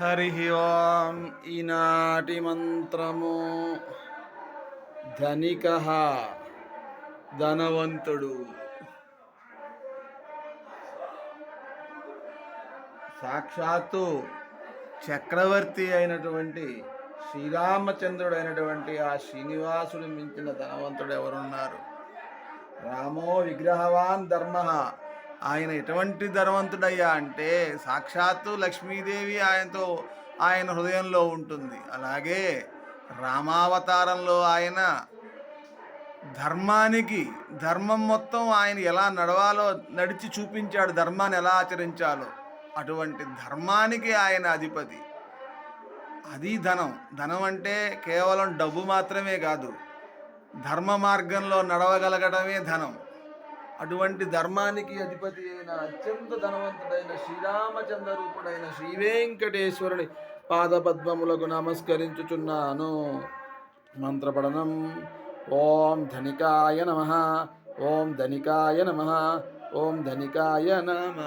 హరి ఓం ఈనాటి మంత్రము ధనిక ధనవంతుడు సాక్షాత్తు చక్రవర్తి అయినటువంటి శ్రీరామచంద్రుడు అయినటువంటి ఆ శ్రీనివాసుడు మించిన ధనవంతుడు ఎవరున్నారు? రామో విగ్రహవాన్ ధర్మ. ఆయన ఎటువంటి ధనవంతుడయ్యా అంటే సాక్షాత్తు లక్ష్మీదేవి ఆయనతో ఆయన హృదయంలో ఉంటుంది. అలాగే రామావతారంలో ఆయన ధర్మానికి ధర్మం మొత్తం ఆయన ఎలా నడవాలో నడిచి చూపించాడు ధర్మాన్ని ఎలా ఆచరించాలో. అటువంటి ధర్మానికి ఆయన అధిపతి. అది ధనం. ధనం అంటే కేవలం డబ్బు మాత్రమే కాదు. ధర్మ మార్గంలో నడవగలగడమే ధనం. అటువంటి ధర్మానికి అధిపతి అయిన అత్యంత ధనవంతుడైన శ్రీరామచంద్ర రూపుడైన శ్రీ వెంకటేశ్వరుని పాదపద్మములకు నమస్కరించుచున్నాను. మంత్రపఠనం. ఓం ధనికాయ నమ. ఓం ధనికాయ నమ. ఓం ధనికాయ నమ.